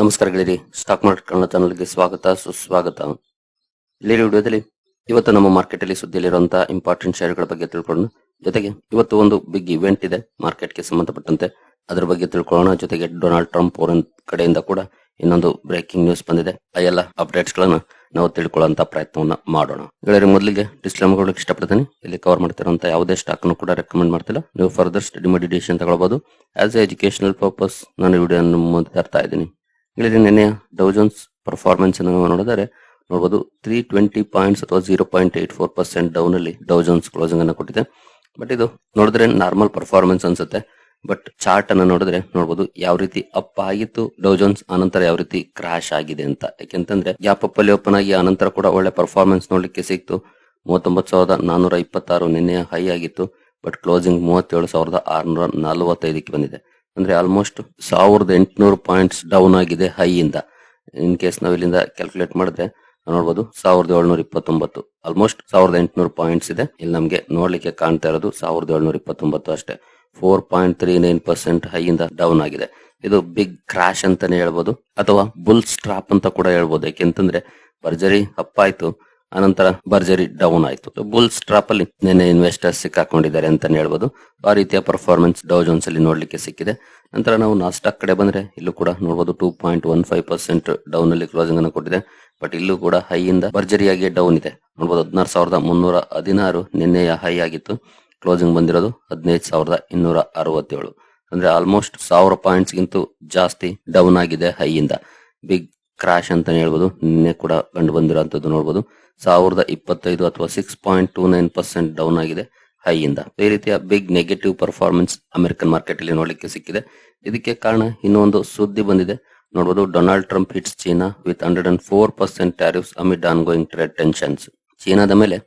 ನಮಸ್ಕಾರ ಗೆಳೆಯರಿ stock market Kannada ಚಾನಲ್ಗೆ ಸ್ವಾಗತ, ಸುಸ್ವಾಗತ. ಇಲ್ಲಿ ವಿಡಿಯೋದಲ್ಲಿ ಇವತ್ತು ನಮ್ಮ ಮಾರ್ಕೆಟ್ ಅಲ್ಲಿ ಸುದ್ದಿಯಲ್ಲಿರುವಂತಹ ಇಂಪಾರ್ಟೆಂಟ್ ಶೇರ್ಗಳ ಬಗ್ಗೆ ತಿಳ್ಕೊಳ್ಳೋಣ. ಜೊತೆಗೆ ಇವತ್ತು ಒಂದು ಬಿಗ್ ಇವೆಂಟ್ ಇದೆ ಮಾರ್ಕೆಟ್ಗೆ ಸಂಬಂಧಪಟ್ಟಂತೆ. ಅದರ ಬಗ್ಗೆ ತಿಳ್ಕೊಳ್ಳೋಣ. ಜೊತೆಗೆ ಡೊನಾಲ್ಡ್ ಟ್ರಂಪ್ ಅವರ ಕಡೆಯಿಂದ ಕೂಡ ಇನ್ನೊಂದು ಬ್ರೇಕಿಂಗ್ ನ್ಯೂಸ್ ಬಂದಿದೆ. ಆ ಎಲ್ಲ ಅಪ್ಡೇಟ್ಸ್ ಗಳನ್ನ ನಾವು ತಿಳ್ಕೊಳ್ಳುವಂತ ಪ್ರಯತ್ನವನ್ನ ಮಾಡೋಣ. ಗೆಳೆಯರಿ ಮೊದಲಿಗೆ ಡಿಸ್ಕ್ಲೇಮರ್ ಕೊಡಲಿಕ್ಕೆ ಇಷ್ಟಪಡ್ತೀನಿ. ಇಲ್ಲಿ ಕವರ್ ಮಾಡ್ತಿರುವಂತಹ ಯಾವುದೇ ಸ್ಟಾಕ್ ಅನ್ನು ಕೂಡ ರೆಕಮೆಂಡ್ ಮಾಡ್ತಿಲ್ಲ. ನೀವು ಫರ್ದರ್ ಸ್ಟಡಿ ಮಾಡಿ ಡಿಸಿಷನ್ ತಗೊಳ್ಬಹುದು ಆಸ್ ಎ ಎಜುಕೇಶನಲ್ ಪರ್ಪಸ್ ನಾನು ವಿಡಿಯೋ ಮುಂದೆ ತರ್ತಾ ಇದ್ದೀನಿ. ಇಲ್ಲಿ ನಿನ್ನೆ ಡೌಜನ್ಸ್ ಪರ್ಫಾರ್ಮೆನ್ಸ್ ಅನ್ನು ನೋಡಿದರೆ ನೋಡಬಹುದು ತ್ರೀ ಟ್ವೆಂಟಿ ಪಾಯಿಂಟ್ಸ್ ಅಥವಾ zero point eight four percent down ಅಲ್ಲಿ ಡೌಜನ್ಸ್ ಕ್ಲೋಸಿಂಗ್ ಅನ್ನು ಕೊಟ್ಟಿದೆ. ಬಟ್ ಇದು ನೋಡಿದ್ರೆ ನಾರ್ಮಲ್ ಪರ್ಫಾರ್ಮೆನ್ಸ್ ಅನ್ಸುತ್ತೆ. ಬಟ್ ಚಾರ್ಟ್ ಅನ್ನ ನೋಡಿದ್ರೆ ನೋಡಬಹುದು ಯಾವ ರೀತಿ ಅಪ್ ಆಗಿತ್ತು ಡೌಜನ್ಸ್ ಆನಂತರ ಯಾವ ರೀತಿ ಕ್ರಾಶ್ ಆಗಿದೆ ಅಂತ. ಯಾಕೆಂತಂದ್ರೆ ಗ್ಯಾಪ್ ಅಪ್ ಅಲ್ಲಿ ಓಪನ್ ಆಗಿ ಆನಂತರ ಕೂಡ ಒಳ್ಳೆ ಪರ್ಫಾರ್ಮೆನ್ಸ್ ನೋಡ್ಲಿಕ್ಕೆ ಸಿಕ್ತು. ಮೂವತ್ತೊಂಬತ್ತು ಸಾವಿರದ ನಾನೂರ ಇಪ್ಪತ್ತಾರು ನಿನ್ನೆ ಹೈ ಆಗಿತ್ತು. ಬಟ್ ಕ್ಲೋಸಿಂಗ್ ಮೂವತ್ತೇಳು ಸಾವಿರದ ಆರ್ನೂರ ನಲವತ್ತೈದಕ್ಕೆ ಬಂದಿದೆ. ಅಂದ್ರೆ ಆಲ್ಮೋಸ್ಟ್ ಸಾವಿರದ ಎಂಟುನೂರು ಪಾಯಿಂಟ್ಸ್ ಡೌನ್ ಆಗಿದೆ ಹೈ ಇಂದ. ಇನ್ ಕೇಸ್ ನಾವು ಇಲ್ಲಿಂದ ಕ್ಯಾಲ್ಕುಲೇಟ್ ಮಾಡಿದ್ರೆ ನೋಡಬಹುದು ಸಾವಿರದ ಏಳ್ನೂರ ಇಪ್ಪತ್ತೊಂಬತ್ತು. ಆಲ್ಮೋಸ್ಟ್ ಸಾವಿರದ ಎಂಟುನೂರು ಪಾಯಿಂಟ್ಸ್ ಇದೆ. ಇಲ್ಲಿ ನಮಗೆ ನೋಡ್ಲಿಕ್ಕೆ ಕಾಣ್ತಾ ಇರೋದು ಸಾವಿರದ ಏಳ್ನೂರ ಇಪ್ಪತ್ತೊಂಬತ್ತು ಅಷ್ಟೇ. Four point three nine percent high ಇಂದ ಡೌನ್ ಆಗಿದೆ. ಇದು ಬಿಗ್ ಕ್ರಾಶ್ ಅಂತಾನೆ ಹೇಳ್ಬೋದು. ಅಥವಾ ಬುಲ್ ಸ್ಟ್ರಾಪ್ ಅಂತ ಕೂಡ ಹೇಳ್ಬೋದು. ಯಾಕೆಂತಂದ್ರೆ ಭರ್ಜರಿ ಅಪ್ ಆಯ್ತು ಅನಂತರ ಭರ್ಜರಿ ಡೌನ್ ಆಯಿತು. ಬುಲ್ ಸ್ಟ್ರಾಪ್ ಅಲ್ಲಿ ನಿನ್ನೆ ಇನ್ವೆಸ್ಟರ್ಸ್ ಸಿಕ್ಕಾಕೊಂಡಿದ್ದಾರೆ ಅಂತಾನೆ ಹೇಳ್ಬೋದು. ಆ ರೀತಿಯ ಪರ್ಫಾರ್ಮೆನ್ಸ್ ಡೌ ಜೋನ್ಸ್ ಅಲ್ಲಿ ನೋಡ್ಲಿಕ್ಕೆ ಸಿಕ್ಕಿದೆ. ನಂತರ ನಾವು ನಾಸ್ಟಾಕ್ ಕಡೆ ಬಂದ್ರೆ ಇಲ್ಲೂ ಕೂಡ ನೋಡಬಹುದು two point one five percent down ಅಲ್ಲಿ ಕ್ಲೋಸಿಂಗ್ ಅನ್ನು ಕೊಟ್ಟಿದೆ. ಬಟ್ ಇಲ್ಲೂ ಕೂಡ ಹೈ ಇಂದ ಭರ್ಜರಿಯಾಗಿ ಡೌನ್ ಇದೆ. ನೋಡಬಹುದು ಹದಿನಾರು ಸಾವಿರದ ಮುನ್ನೂರ ಹದಿನಾರು ನಿನ್ನೆಯ ಹೈ ಆಗಿತ್ತು. ಕ್ಲೋಸಿಂಗ್ ಬಂದಿರೋದು ಹದಿನೈದು ಸಾವಿರದ ಇನ್ನೂರ ಅರವತ್ತೇಳು. ಅಂದ್ರೆ ಆಲ್ಮೋಸ್ಟ್ ಸಾವಿರ ಪಾಯಿಂಟ್ಸ್ ಗಿಂತ ಜಾಸ್ತಿ ಡೌನ್ ಆಗಿದೆ ಹೈ ಇಂದ. ಬಿಗ್ ಕ್ರಾಶ್ ಅಂತಾನೆ ಹೇಳ್ಬೋದು. ನಿನ್ನೆ ಕೂಡ ಕಂಡು ಬಂದಿರೋಂಥದ್ದು ನೋಡಬಹುದು ಸಾವಿರದ ಇಪ್ಪತ್ತೈದು ಅಥವಾ six point two nine percent down ಆಗಿದೆ ಹೈ ಇಂದ ಈ ರೀತಿಯ big negative performance American market ಅಲ್ಲಿ ನೋಡ್ಲಿಕ್ಕೆ ಸಿಕ್ಕಿದೆ. ಇದಕ್ಕೆ ಕಾರಣ ಇನ್ನೊಂದು ಸುದ್ದಿ ಬಂದಿದೆ. ನೋಡಬಹುದು Donald Trump hits China with hundred and four percent tariffs amid ongoing trade tensions ಚೀನಾದ ಮೇಲೆ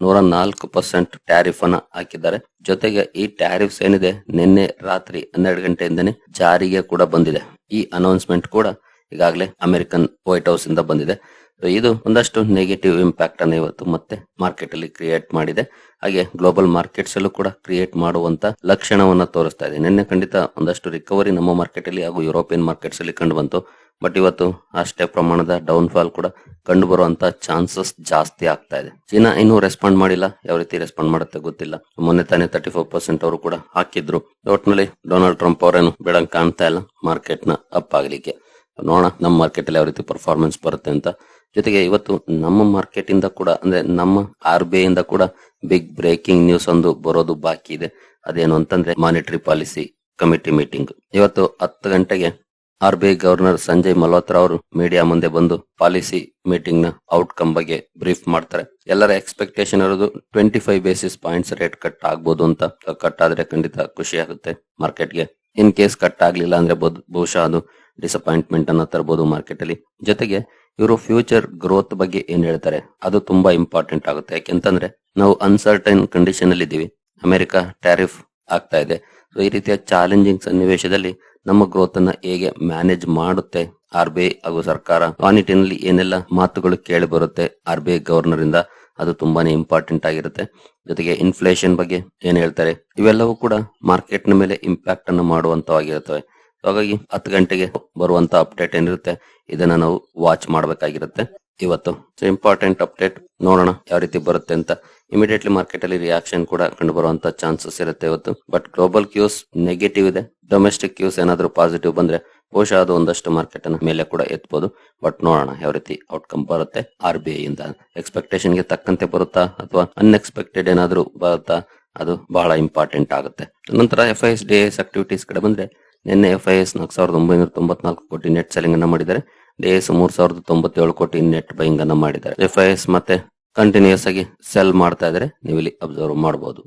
ನೂರ ನಾಲ್ಕು ಪರ್ಸೆಂಟ್ ಟ್ಯಾರಿಫ್ ಅನ್ನ ಹಾಕಿದ್ದಾರೆ. ಜೊತೆಗೆ ಈ ಟ್ಯಾರಿಫ್ಸ್ ಏನಿದೆ, ನಿನ್ನೆ ರಾತ್ರಿ ಹನ್ನೆರಡು ಗಂಟೆಯಿಂದನೇ ಜಾರಿಗೆ ಕೂಡ ಬಂದಿದೆ. ಈ ಅನೌನ್ಸ್ಮೆಂಟ್ ಕೂಡ ಈಗಾಗಲೇ ಅಮೆರಿಕನ್ ವೈಟ್ ಹೌಸ್ ಇಂದ ಬಂದಿದೆ. ಇದು ಒಂದಷ್ಟು ನೆಗೆಟಿವ್ ಇಂಪ್ಯಾಕ್ಟ್ ಅನ್ನು ಇವತ್ತು ಮತ್ತೆ ಮಾರ್ಕೆಟ್ ಅಲ್ಲಿ ಕ್ರಿಯೇಟ್ ಮಾಡಿದೆ. ಹಾಗೆ ಗ್ಲೋಬಲ್ ಮಾರ್ಕೆಟ್ಸ್ ಅಲ್ಲೂ ಕೂಡ ಕ್ರಿಯೇಟ್ ಮಾಡುವಂತ ಲಕ್ಷಣವನ್ನ ತೋರಿಸ್ತಾ ಇದೆ. ನಿನ್ನೆ ಖಂಡಿತ ಒಂದಷ್ಟು ರಿಕವರಿ ನಮ್ಮ ಮಾರ್ಕೆಟ್ ಅಲ್ಲಿ ಹಾಗೂ ಯುರೋಪಿಯನ್ ಮಾರ್ಕೆಟ್ಸ್ ಅಲ್ಲಿ ಕಂಡು ಬಂತು. ಬಟ್ ಇವತ್ತು ಅಷ್ಟೇ ಪ್ರಮಾಣದ ಡೌನ್ ಫಾಲ್ ಕೂಡ ಕಂಡು ಬರುವಂತ ಚಾನ್ಸಸ್ ಜಾಸ್ತಿ ಆಗ್ತಾ ಇದೆ. ಚೀನಾ ಇನ್ನೂ ರೆಸ್ಪಾಂಡ್ ಮಾಡಿಲ್ಲ. ಯಾವ ರೀತಿ ರೆಸ್ಪಾಂಡ್ ಮಾಡುತ್ತೆ ಗೊತ್ತಿಲ್ಲ. ಮೊನ್ನೆ ತಾನೇ ತರ್ಟಿ ಫೋರ್ ಪರ್ಸೆಂಟ್ ಅವರು ಕೂಡ ಹಾಕಿದ್ರು. ಒಟ್ನಲ್ಲಿ ಡೊನಾಲ್ಡ್ ಟ್ರಂಪ್ ಅವರೇನು ಬೇಡ ಕಾಣ್ತಾ ಇಲ್ಲ. ಮಾರ್ಕೆಟ್ನ ಅಪ್ ಆಗ್ಲಿಕ್ಕೆ. ನೋಡೋಣ ನಮ್ಮ ಮಾರ್ಕೆಟ್ ಅಲ್ಲಿ ಯಾವ ರೀತಿ ಪರ್ಫಾರ್ಮೆನ್ಸ್ ಬರುತ್ತೆ ಅಂತ. ಜೊತೆಗೆ ಇವತ್ತು ನಮ್ಮ ಮಾರ್ಕೆಟ್ ಇಂದ ಕೂಡ, ಅಂದ್ರೆ ನಮ್ಮ ಆರ್ ಬಿ ಐ ಇಂದ ಕೂಡ ಬಿಗ್ ಬ್ರೇಕಿಂಗ್ ನ್ಯೂಸ್ ಒಂದು ಬರೋದು ಬಾಕಿ ಇದೆ. ಅದೇನು ಅಂತಂದ್ರೆ ಮಾನಿಟರಿ ಪಾಲಿಸಿ ಕಮಿಟಿ ಮೀಟಿಂಗ್ ಇವತ್ತು ಹತ್ತು ಗಂಟೆಗೆ R B I governor Sanjay Malhotra ಅವರು ಮೀಡಿಯಾ ಮುಂದೆ ಬಂದು ಪಾಲಿಸಿ ಮೀಟಿಂಗ್ನ ಔಟ್ಕಮ್ ಬಗ್ಗೆ ಬ್ರೀಫ್ ಮಾಡ್ತಾರೆ. ಎಲ್ಲರ ಎಕ್ಸ್ಪೆಕ್ಟೇಷನ್ ಇರೋದು twenty five basis points rate cut ಆಗ್ಬೋದು ಅಂತ. ಕಟ್ ಆದ್ರೆ ಖಂಡಿತ ಖುಷಿ ಆಗುತ್ತೆ ಮಾರ್ಕೆಟ್ಗೆ ಇನ್ ಕೇಸ್ ಕಟ್ ಆಗ್ಲಿಲ್ಲ ಅಂದ್ರೆ ಬಹು- ಬಹುಶಃ ಅದು ಡಿಸಪಾಯಿಂಟ್ಮೆಂಟ್ ಅನ್ನ ತರಬಹುದು ಮಾರ್ಕೆಟ್ ಅಲ್ಲಿ. ಜೊತೆಗೆ ಇವರು ಫ್ಯೂಚರ್ ಗ್ರೋತ್ ಬಗ್ಗೆ ಏನ್ ಹೇಳ್ತಾರೆ, ಅದು ತುಂಬಾ ಇಂಪಾರ್ಟೆಂಟ್ ಆಗುತ್ತೆ. ಯಾಕೆಂತಂದ್ರೆ, ನಾವು ಅನ್ಸರ್ಟೈನ್ ಕಂಡೀಷನ್ ಅಲ್ಲಿ ಇದ್ದೀವಿ. ಅಮೆರಿಕ ಟ್ಯಾರಿಫ್ ಆಗ್ತಾ ಇದೆ. ಸೊ ಈ ರೀತಿಯ ಚಾಲೆಂಜಿಂಗ್ ಸನ್ನಿವೇಶದಲ್ಲಿ ನಮ್ಮ ಗ್ರೋತ್ ಅನ್ನ ಹೇಗೆ ಮ್ಯಾನೇಜ್ ಮಾಡುತ್ತೆ ಆರ್ ಬಿ ಐ ಹಾಗೂ ಸರ್ಕಾರ? ಆ ನಿಟ್ಟಿನಲ್ಲಿ ಏನೆಲ್ಲ ಮಾತುಗಳು ಕೇಳಿ ಬರುತ್ತೆ ಆರ್ ಬಿ ಐ ಗವರ್ನರ್ ಇಂದ, ಅದು ತುಂಬಾನೇ ಇಂಪಾರ್ಟೆಂಟ್ ಆಗಿರುತ್ತೆ. ಜೊತೆಗೆ ಇನ್ಫ್ಲೇಷನ್ ಬಗ್ಗೆ ಏನ್ ಹೇಳ್ತಾರೆ, ಇವೆಲ್ಲವೂ ಕೂಡ ಮಾರ್ಕೆಟ್ನ ಮೇಲೆ ಇಂಪ್ಯಾಕ್ಟ್ ಅನ್ನು ಮಾಡುವಂತವಾಗಿರುತ್ತವೆ. ಹಾಗಾಗಿ ಹತ್ತು ಗಂಟೆಗೆ ಬರುವಂತ ಅಪ್ಡೇಟ್ ಏನಿರುತ್ತೆ, ಇದನ್ನ ನಾವು ವಾಚ್ ಮಾಡಬೇಕಾಗಿರುತ್ತೆ. ಇವತ್ತು ಸೊ ಇಂಪಾರ್ಟೆಂಟ್ ಅಪ್ಡೇಟ್ ನೋಡೋಣ ಯಾವ ರೀತಿ ಬರುತ್ತೆ ಅಂತ. ಇಮಿಡಿಯೇಟ್ಲಿ ಮಾರ್ಕೆಟ್ ಅಲ್ಲಿ ರಿಯಾಕ್ಷನ್ ಕೂಡ ಕಂಡು ಬರುವಂತ ಚಾನ್ಸಸ್ ಇರುತ್ತೆ ಇವತ್ತು. ಬಟ್ ಗ್ಲೋಬಲ್ ಕ್ಯೂಸ್ ನೆಗೆಟಿವ್ ಇದೆ. ಡೊಮೆಸ್ಟಿಕ್ ಕ್ಯೂಸ್ ಏನಾದ್ರೂ ಪಾಸಿಟಿವ್ ಬಂದ್ರೆ ಬಹುಶಃ ಅದು ಒಂದಷ್ಟು ಮಾರ್ಕೆಟ್ ಅನ್ನ ಮೇಲೆ ಕೂಡ ಎತ್ಬೋದು. ಬಟ್ ನೋಡೋಣ ಯಾವ ರೀತಿ ಔಟ್ಕಮ್ ಬರುತ್ತೆ ಆರ್ ಬಿ ಐ ಇಂದ. ಎಕ್ಸ್ಪೆಕ್ಟೇಷನ್ಗೆ ತಕ್ಕಂತೆ ಬರುತ್ತಾ ಅಥವಾ ಅನ್ಎಕ್ಸ್ಪೆಕ್ಟೆಡ್ ಏನಾದ್ರೂ ಬರುತ್ತಾ, ಅದು ಬಹಳ ಇಂಪಾರ್ಟೆಂಟ್ ಆಗುತ್ತೆ. ನಂತರ F I S D S activities ಕಡೆ ಬಂದ್ರೆ ನಿನ್ನೆ ಎಫ್ ಐ ಎಸ್ ನಾಲ್ಕು ಸಾವಿರದ ಒಂಬೈನೂರ ತೊಂಬತ್ನಾಲ್ಕು ಕೋಟಿ ನೆಟ್ ಸೆಲಿಂಗ್ ಅನ್ನ ಮಾಡಿದ್ದಾರೆ. ಡಿ ಎಸ್ ಮೂರ್ ಸಾವಿರದ ತೊಂಬತ್ತೇಳು ಕೋಟಿ ನೆಟ್ ಬೈಂಗ್ ಅನ್ನ ಮಾಡಿದ್ದಾರೆ. ಎಫ್ ಐ ಎಸ್ ಮತ್ತೆ ಕಂಟಿನ್ಯೂಸ್ ಆಗಿ ಸೆಲ್ ಮಾಡ್ತಾ ಇದ್ರೆ ನೀವು ಇಲ್ಲಿ ಅಬ್ಸರ್ವ್ ಮಾಡಬಹುದು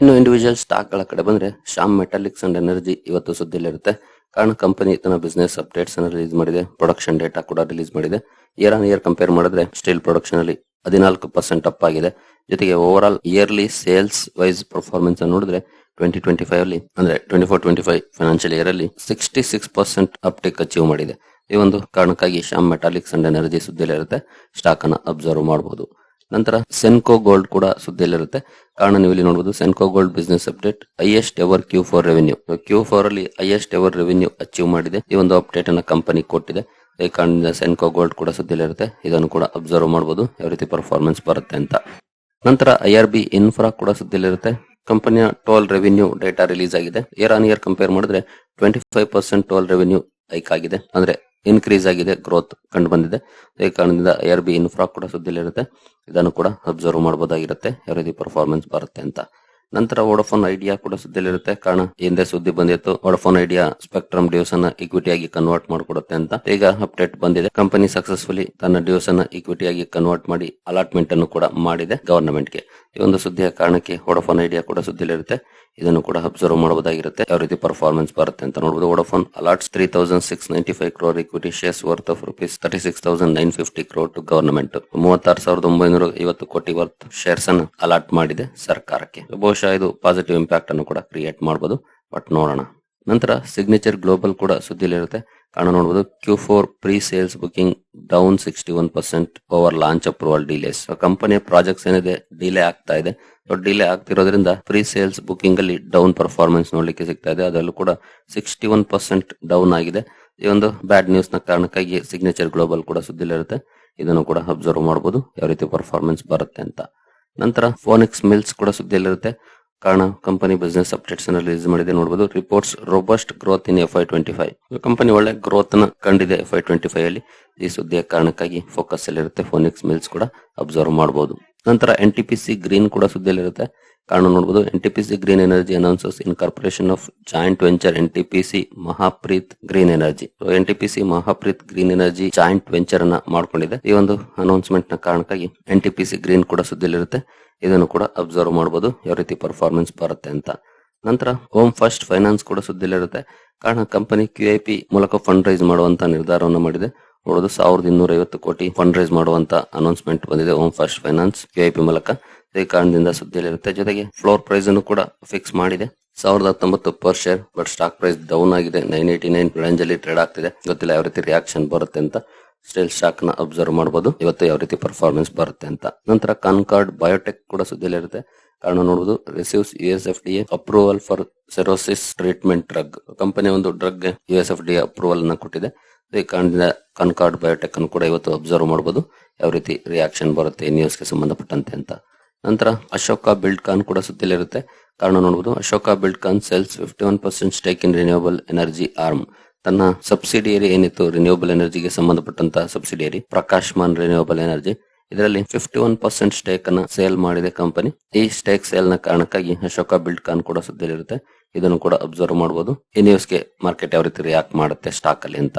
ಇನ್ನು ಇಂಡಿವಿಜುವಲ್ ಸ್ಟಾಕ್ಗಳ ಕಡೆ ಬಂದ್ರೆ ಶ್ಯಾಮ್ ಮೆಟಾಲಿಕ್ಸ್ ಅಂಡ್ ಎನರ್ಜಿ ಇವತ್ತು ಸುದ್ದಿಲಿರುತ್ತೆ ಕಾರಣ ಕಂಪನಿ ತನ್ನ ಬಿಸ್ನೆಸ್ ಅಪ್ಡೇಟ್ಸ್ ಅನ್ನು ರಿಲೀಸ್ ಮಾಡಿದೆ. ಪ್ರೊಡಕ್ಷನ್ ಡೇಟಾ ಕೂಡ ರಿಲೀಸ್ ಮಾಡಿದೆ. ಇಯರ್ ಆನ್ ಇಯರ್ ಕಂಪೇರ್ ಮಾಡಿದ್ರೆ ಸ್ಟೀಲ್ ಪ್ರೊಡಕ್ಷನ್ ಅಲ್ಲಿ ಹದಿನಾಲ್ಕು ಪರ್ಸೆಂಟ್ ಅಪ್ ಆಗಿದೆ. ಜೊತೆಗೆ overall yearly sales wise performance ನೋಡಿದ್ರೆ ಟ್ವೆಂಟಿ ಟ್ವೆಂಟಿ ಫೈವ್ ಅಲ್ಲಿ, ಅಂದ್ರೆ twenty four twenty five financial year ಅಲ್ಲಿ sixty six percent uptake achieve ಮಾಡಿದೆ. ಈ ಒಂದು ಕಾರಣಕ್ಕಾಗಿ ಶ್ಯಾಮ್ ಮೆಟಾಲಿಕ್ಸ್ ಅಂಡ್ ಎನರ್ಜಿ ಸುದ್ದಿಯಲ್ಲಿರುತ್ತೆ ಸ್ಟಾಕ್ ಅನ್ನ ಅಬ್ಸರ್ವ್ ಮಾಡಬಹುದು ನಂತರ ಸೆನ್ಕೋ ಗೋಲ್ಡ್ ಕೂಡ ಸುದ್ದಿಯಲ್ಲಿರುತ್ತೆ. ಕಾರಣ ನೀವು ಇಲ್ಲಿ ನೋಡಬಹುದು Senco gold business update highest ever Q four revenue Q four ಅಲ್ಲಿ ಹೈಯೆಸ್ಟ್ ಎವರ್ ರೆವೆನ್ಯೂ ಅಚೀವ್ ಮಾಡಿದೆ. ಈ ಒಂದು ಅಪ್ಡೇಟ್ ಅನ್ನ ಕಂಪನಿ ಕೊಟ್ಟಿದೆ. ಈ ಕಾರಣದಿಂದ ಸೆನ್ಕೋ ಗೋಲ್ಡ್ ಕೂಡ ಸುದ್ದಿಲಿರುತ್ತೆ ಇದನ್ನು ಕೂಡ ಅಬ್ಸರ್ವ್ ಮಾಡಬಹುದು ಯಾವ ರೀತಿ ಪರ್ಫಾರ್ಮೆನ್ಸ್ ಬರುತ್ತೆ ಅಂತ. ನಂತರ ಐ ಆರ್ ಬಿ ಇನ್ಫ್ರಾ ಕೂಡ ಸುದ್ದಿಲಿರುತ್ತೆ ಕಂಪನಿಯ ಟೋಲ್ ರೆವಿನ್ಯೂ ಡೇಟಾ ರಿಲೀಸ್ ಆಗಿದೆ ಇಯರ್ ಆನ್ ಇಯರ್ ಕಂಪೇರ್ ಮಾಡಿದ್ರೆ twenty five percent toll revenue hike ಆಗಿದೆ. ಅಂದ್ರೆ ಇನ್ಕ್ರೀಸ್ ಆಗಿದೆ ಗ್ರೋತ್ ಕಂಡು ಬಂದಿದೆ. ಈ ಕಾರಣದಿಂದ ಐಆರ್ ಆರ್ ಬಿ ಇನ್ಫ್ರಾ ಕೂಡ ಸುದ್ದಿಲಿರುತ್ತೆ ಇದನ್ನು ಕೂಡ ಅಬ್ಸರ್ವ್ ಮಾಡಬಹುದಾಗಿರುತ್ತೆ ಯಾವ ರೀತಿ ಪರ್ಫಾರ್ಮೆನ್ಸ್ ಬರುತ್ತೆ ಅಂತ. ನಂತರ ವೋಡಫೋನ್ ಐಡಿಯಾ ಕೂಡ ಸುದ್ದಿಲಿರುತ್ತೆ ಕಾರಣ, ಹಿಂದೆ ಸುದ್ದಿ ಬಂದಿತ್ತು. ವೋಡಫೋನ್ ಐಡಿಯಾ ಸ್ಪೆಕ್ಟ್ರಮ್ ಡ್ಯೂಸ್ ಅನ್ನ ಇಕ್ವಿಟಿ ಆಗಿ ಕನ್ವರ್ಟ್ ಮಾಡಿಕೊಡುತ್ತೆ ಅಂತ. ಈಗ ಅಪ್ಡೇಟ್ ಬಂದಿದೆ. ಕಂಪನಿ ಸಕ್ಸಸ್ಫುಲಿ ತನ್ನ ಡ್ಯೂಸ್ ಅನ್ನ ಇಕ್ವಿಟಿ ಆಗಿ ಕನ್ವರ್ಟ್ ಮಾಡಿ ಅಲಾಟ್ಮೆಂಟ್ ಅನ್ನು ಕೂಡ ಮಾಡಿದೆ ಗವರ್ನಮೆಂಟ್ಗೆ. ಈ ಒಂದು ಸುದ್ದಿಯ ಕಾರಣಕ್ಕೆ ವೋಡಫೋನ್ ಐಡಿಯಾ ಕೂಡ ಸುದ್ದಿಲಿರುತ್ತೆ ಇದನ್ನು ಕೂಡ ಅಬ್ಸರ್ವ್ ಮಾಡಬಹುದಾಗಿರುತ್ತೆ. ಯಾವ ರೀತಿ ಪರ್ಫಾರ್ಮೆನ್ಸ್ ಬರುತ್ತೆ ಅಂತ ನೋಡಬಹುದು Vodafone allots three thousand six ninety five crore equity shares worth of rupees thirty six thousand nine fifty crore to government ಮೂವತ್ತಾರು ಸಾವಿರದ ಒಂಬೈನೂರ ಐವತ್ತು ಕೋಟಿ ವರ್ತ್ ಶೇರ್ಸ್ ಅನ್ನು ಅಲಾಟ್ ಮಾಡಿದೆ ಸರ್ಕಾರಕ್ಕೆ. ಬಹುಶಃ ಇದು ಪಾಸಿಟಿವ್ ಇಂಪ್ಯಾಕ್ಟ್ ಅನ್ನು ಕೂಡ ಕ್ರಿಯೇಟ್ ಮಾಡಬಹುದು ಬಟ್ ನೋಡೋಣ. ನಂತರ ಸಿಗ್ನೇಚರ್ ಗ್ಲೋಬಲ್ ಕೂಡ ಸುದ್ದಿಲಿರುತ್ತೆ ಕಾರಣ ನೋಡಬಹುದು Q four pre sales booking down sixty one percent over launch approval delays ಕಂಪನಿಯ ಪ್ರಾಜೆಕ್ಟ್ಸ್ ಏನಿದೆ ಡಿಲೇ ಆಗ್ತಾ ಇದೆ. ಡಿಲೇ ಆಗ್ತಿರೋದ್ರಿಂದ ಪ್ರೀ ಸೇಲ್ಸ್ ಬುಕಿಂಗ್ ಅಲ್ಲಿ ಡೌನ್ ಪರ್ಫಾರ್ಮೆನ್ಸ್ ನೋಡ್ಲಿಕ್ಕೆ ಸಿಗ್ತಾ ಇದೆ. ಅದರಲ್ಲೂ ಕೂಡ ಸಿಕ್ಸ್ಟಿ ಒನ್ ಪರ್ಸೆಂಟ್ ಡೌನ್ ಆಗಿದೆ. ಈ ಒಂದು ಬ್ಯಾಡ್ ನ್ಯೂಸ್ನ ಕಾರಣಕ್ಕಾಗಿ ಸಿಗ್ನೇಚರ್ ಗ್ಲೋಬಲ್ ಕೂಡ ಸುದ್ದಿಲಿರುತ್ತೆ ಇದನ್ನು ಕೂಡ ಅಬ್ಸರ್ವ್ ಮಾಡಬಹುದು ಯಾವ ರೀತಿ ಪರ್ಫಾರ್ಮೆನ್ಸ್ ಬರುತ್ತೆ ಅಂತ. ನಂತರ ಫೋನಿಕ್ಸ್ ಮಿಲ್ಸ್ ಕೂಡ ಸುದ್ದಿಯಲ್ಲಿರುತ್ತೆ. ಕಾರಣ ಕಂಪನಿ ಬಿಸ್ನೆಸ್ ಅಪ್ಡೇಟ್ಸ್ ಅನ್ನು ರಿಲೀಸ್ ಮಾಡಿದೆ ನೋಡಬಹುದು reports robust growth in F I twenty five company ಒಳ್ಳೆ ಗ್ರೋತ್ನ ಕಂಡಿದೆ ಎಫ್ ಐ ಟ್ವೆಂಟಿ ಫೈವ್ ಅಲ್ಲಿ. ಈ ಸುದ್ದಿಯ ಕಾರಣಕ್ಕಾಗಿ ಫೋಕಸ್ ಅಲ್ಲಿರುತ್ತೆ. ಫೋನಿಕ್ಸ್ ಮಿಲ್ಸ್ ಕೂಡ ಅಬ್ಸರ್ವ್ ಮಾಡಬಹುದು ನಂತರ N T P C green ಕೂಡ ಸುದ್ದಿಯಲ್ಲಿರುತ್ತೆ. ಕಾರಣ ನೋಡಬಹುದು N T C green energy announces incorporation of joint venture N T P C Mahapreit green energy N T P C Mahapreit green energy joint venture ಅನ್ನ ಮಾಡ್ಕೊಂಡಿದೆ. ಈ ಒಂದು ಅನೌನ್ಸ್ಮೆಂಟ್ನ ಕಾರಣಕ್ಕಾಗಿ N T P C green ಕೂಡ ಸುದ್ದಿಲಿರುತ್ತೆ ಇದನ್ನು ಕೂಡ ಅಬ್ಸರ್ವ್ ಮಾಡಬಹುದು ಯಾವ ರೀತಿ ಪರ್ಫಾರ್ಮೆನ್ಸ್ ಬರುತ್ತೆ ಅಂತ. ನಂತರ ಹೋಮ್ ಫಸ್ಟ್ ಫೈನಾನ್ಸ್ ಕೂಡ ಸುದ್ದಿಲಿರುತ್ತೆ ಕಾರಣ ಕಂಪನಿ ಕ್ಯೂ ಐ ಪಿ ಮೂಲಕ ಫಂಡ್ ರೈಸ್ ಮಾಡುವಂತ ನಿರ್ಧಾರವನ್ನು ಮಾಡಿದೆ. ನೋಡೋದು ಸಾವಿರದ ಇನ್ನೂರ ಐವತ್ತು ಕೋಟಿ ಫಂಡ್ ರೈಸ್ ಮಾಡುವಂತ ಅನೌನ್ಸ್ಮೆಂಟ್ ಬಂದಿದೆ home first finance Q I P ಮೂಲಕ. ಈ ಕಾರಣದಿಂದ ಸುದ್ದಿಯಲ್ಲಿರುತ್ತೆ. ಜೊತೆಗೆ ಫ್ಲೋರ್ ಪ್ರೈಸ್ ಅನ್ನು ಕೂಡ ಫಿಕ್ಸ್ ಮಾಡಿದೆ. ಸಾವಿರದ ಹತ್ತೊಂಬತ್ತು per share but stock price down ಆಗಿದೆ. ನೈನ್ ಏಟಿ ನೈನ್ ರೇಂಜ್ ಅಲ್ಲಿ ಟ್ರೇಡ್ ಆಗ್ತಿದೆ. ಗೊತ್ತಿಲ್ಲ ಯಾವ ರೀತಿ ರಿಯಾಕ್ಷನ್ ಬರುತ್ತೆ ಅಂತ. ಸ್ಟೀಲ್ ಸ್ಟಾಕ್ನ ಅಬ್ಸರ್ವ್ ಮಾಡಬಹುದು ಇವತ್ತು ಯಾವ ರೀತಿ ಪರ್ಫಾರ್ಮೆನ್ಸ್ ಬರುತ್ತೆ ಅಂತ. ನಂತರ ಕನ್ಕಾರ್ಡ್ ಬಯೋಟೆಕ್ ಕೂಡ ಸುದ್ದಿಯಲ್ಲಿರುತ್ತೆ. ಕಾರಣ ನೋಡಬಹುದು receives S F D approval for cirrhosis treatment drug company ಒಂದು drug U S F D approval ಅನ್ನ ಕೊಟ್ಟಿದೆ. ಈ ಕಾರಣದಿಂದ ಕನ್ಕಾರ್ಡ್ ಬಯೋಟೆಕ್ ಅನ್ನು ಕೂಡ ಇವತ್ತು ಅಬ್ಸರ್ವ್ ಮಾಡಬಹುದು ಯಾವ ರೀತಿ ರಿಯಾಕ್ಷನ್ ಬರುತ್ತೆ ನ್ಯೂಸ್ಗೆ ಸಂಬಂಧಪಟ್ಟಂತೆ ಅಂತ. ನಂತರ ಅಶೋಕ ಬಿಲ್ಡ್ ಕಾನ್ ಕೂಡ ಸುತ್ತಲಿರುತ್ತೆ. ಕಾರಣ ನೋಡಬಹುದು Ashoka buildcon sells fifty one percent stake in renewable energy arm ತನ್ನ ಸಬ್ಸಿಡಿಯರಿ ಏನಿತ್ತು ರಿನ್ಯೂವಬಲ್ ಎನರ್ಜಿಗೆ ಸಂಬಂಧಪಟ್ಟಂತ subsidiary Prakash Maan renewable energy ಇದರಲ್ಲಿ ಫಿಫ್ಟಿ ಒನ್ ಪರ್ಸೆಂಟ್ ಸ್ಟೇಕ್ ಅನ್ನ ಸೇಲ್ ಮಾಡಿದೆ ಕಂಪನಿ ಈ ಸ್ಟೇಕ್ ಸೇಲ್ನ ಕಾರಣಕ್ಕಾಗಿ ಅಶೋಕ ಬಿಲ್ಡ್ ಕಾನ್ ಕೂಡ ಸುತ್ತಲಿರುತ್ತೆ. ಇದನ್ನು ಕೂಡ ಅಬ್ಸರ್ವ್ ಮಾಡಬಹುದು ಈ ನ್ಯೂಸ್ಗೆ ಮಾರ್ಕೆಟ್ ಯಾವ ರೀತಿ ರಿಯಾಕ್ಟ್ ಮಾಡುತ್ತೆ ಸ್ಟಾಕ್ ಅಲ್ಲಿ ಅಂತ.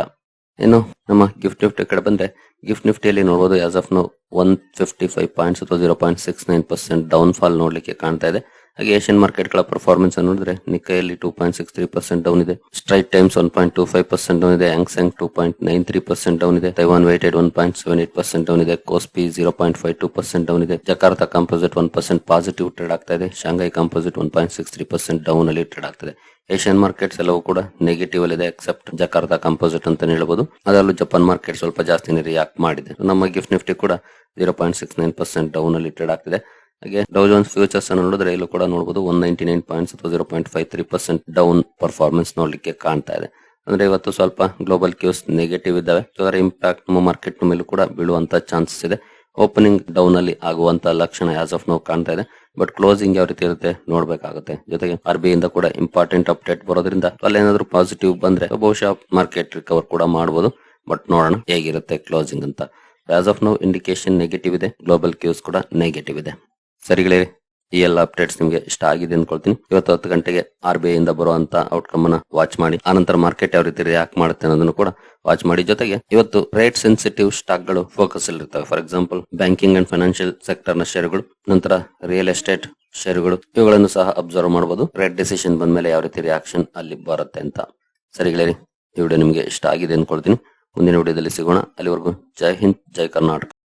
ಇನ್ನು ನಮ್ಮ ಗಿಫ್ಟ್ ನಿಫ್ಟಿ ಕಡೆ ಬಂದ್ರೆ ಗಿಫ್ಟ್ ನಿಫ್ಟಿಯಲ್ಲಿ ನೋಡಬಹುದು as of now one fifty five points ಅಥವಾ zero point six nine percent down fall ನೋಡ್ಲಿಕ್ಕೆ ಕಾಣ್ತಾ ಇದೆ. ಹಾಗೆ ಏಷ್ಯನ್ ಮಾರ್ಕೆಟ್ಗಳ ಪರ್ಫಾರ್ಮೆನ್ಸ್ ನೋಡಿದ್ರೆ ನಿಕ್ಕೈಯಲ್ಲಿ two point six three percent down ಇದೆ. Straits Times one point two five percent down ಇದೆ. Hang Seng two point nine three percent down ಇದೆ. Taiwan weighted one point seven eight percent down ಇದೆ. KOSPI zero point five two percent down ಇದೆ. Jakarta composite one percent positive trade ಆಗ್ತಾ ಇದೆ. Shanghai composite one point six three percent down ಅಲ್ಲಿ trade ಆಗ್ತದೆ Asian markets ಎಲ್ಲವೂ ಕೂಡ negative ಅಲ್ಲಿ ಇದೆ ಎಕ್ಸೆಪ್ಟ್ ಜಕಾರ್ತಾ ಕಾಂಪೋಸಿಟ್ ಅಂತ ಹೇಳ್ಬೋದು. ಅದರಲ್ಲೂ ಜಪಾನ್ ಮಾರ್ಕೆಟ್ ಸ್ವಲ್ಪ ಜಾಸ್ತಿ ರಿಯಾಕ್ಟ್ ಮಾಡಿದೆ. ನಮ್ಮ ಗಿಫ್ಟ್ ನಿಫ್ಟಿ ಕೂಡ zero point six nine percent down ಅಲ್ಲಿ ಟ್ರೇಡ್ ಆಗ್ತಿದೆ. ಹಾಗೆ ಡೌಜೋನ್ಸ್ ಫ್ಯೂಚರ್ಸ್ ಅನ್ನು ನೋಡಿದ್ರೆ ಇಲ್ಲೂ ಕೂಡ ನೋಡಬಹುದು ಒನ್ ನೈಂಟಿ ನೈನ್ ಪಾಯಿಂಟ್ಸ್ ಅಥವಾ zero point five three percent down performance ನೋಡ್ಲಿಕ್ಕೆ ಕಾಣ್ತಾ ಇದೆ. ಅಂದ್ರೆ ಇವತ್ತು ಸ್ವಲ್ಪ ಗ್ಲೋಬಲ್ ಕ್ಯೂಸ್ ನೆಗೆಟಿವ್ ಇದ್ದಾವೆ. ಅದರ ಇಂಪ್ಯಾಕ್ಟ್ ನಮ್ಮ ಮಾರ್ಕೆಟ್ ಮೇಲೂ ಕೂಡ ಬೀಳುವಂತ ಚಾನ್ಸಸ್ ಇದೆ. ಓಪನಿಂಗ್ ಡೌನ್ ಅಲ್ಲಿ ಆಗುವಂತ ಲಕ್ಷಣ ಆಸ್ ಆಫ್ ನಾವು ಕಾಣ್ತಾ ಇದೆ. ಬಟ್ ಕ್ಲೋಸಿಂಗ್ ಯಾವ ರೀತಿ ಇರುತ್ತೆ ನೋಡಬೇಕಾಗುತ್ತೆ. ಜೊತೆಗೆ ಆರ್ ಬಿ ಇಂದ ಕೂಡ ಇಂಪಾರ್ಟೆಂಟ್ ಅಪ್ಡೇಟ್ ಬರೋದ್ರಿಂದ ಅಲ್ಲೇನಾದ್ರೂ ಪಾಸಿಟಿವ್ ಬಂದ್ರೆ ಬಹುಶಃ ಮಾರ್ಕೆಟ್ ರಿಕವರ್ ಕೂಡ ಮಾಡಬಹುದು ಬಟ್ ನೋಡೋಣ ಹೇಗಿರುತ್ತೆ ಕ್ಲೋಸಿಂಗ್ ಅಂತ. As of now indication negative ಇದೆ. ಗ್ಲೋಬಲ್ ಕ್ಯೂಸ್ ಕೂಡ ನೆಗೆಟಿವ್ ಇದೆ. ಸರಿಗಳೇ ಈ ಎಲ್ಲ ಅಪ್ಡೇಟ್ಸ್ ನಿಮಗೆ ಇಷ್ಟ ಆಗಿದೆ ಅಂದ್ಕೊಳ್ತೀನಿ ಇವತ್ತು ಹತ್ತು ಗಂಟೆಗೆ ಆರ್ ಬಿ ಐ ಇಂದ ಬರುವಂತ ಔಟ್ಕಮ್ ಅನ್ನ ವಾಚ್ ಮಾಡಿ ಆನಂತರ ಮಾರ್ಕೆಟ್ ಯಾವ ರೀತಿ ರಿಯಾಕ್ಟ್ ಮಾಡುತ್ತೆ ಅನ್ನೋದನ್ನು ಕೂಡ ವಾಚ್ ಮಾಡಿ. ಜೊತೆಗೆ ಇವತ್ತು ರೇಟ್ ಸೆನ್ಸಿಟಿವ್ ಸ್ಟಾಕ್ಗಳು ಫೋಕಸ್ ಅಲ್ಲಿ ಇರ್ತವೆ. For example banking and financial ಸೆಕ್ಟರ್ನ ಷೇರುಗಳು ನಂತರ ರಿಯಲ್ ಎಸ್ಟೇಟ್ ಷೇರುಗಳು ಇವುಗಳನ್ನು ಸಹ ಅಬ್ಸರ್ವ್ ಮಾಡಬಹುದು ರೇಟ್ ಡಿಸಿಷನ್ ಬಂದ ಮೇಲೆ ಯಾವ ರೀತಿ ರಿಯಾಕ್ಷನ್ ಅಲ್ಲಿ ಬರುತ್ತೆ ಅಂತ. ಸರಿಗಳೇ ಈ ವಿಡಿಯೋ ನಿಮಗೆ ಇಷ್ಟ ಆಗಿದೆ ಅನ್ಕೊಳ್ತೀನಿ. ಮುಂದಿನ ವಿಡಿಯೋದಲ್ಲಿ ಸಿಗೋಣ. ಅಲ್ಲಿವರೆಗೂ ಜೈ ಹಿಂದ್, ಜೈ ಕರ್ನಾಟಕ.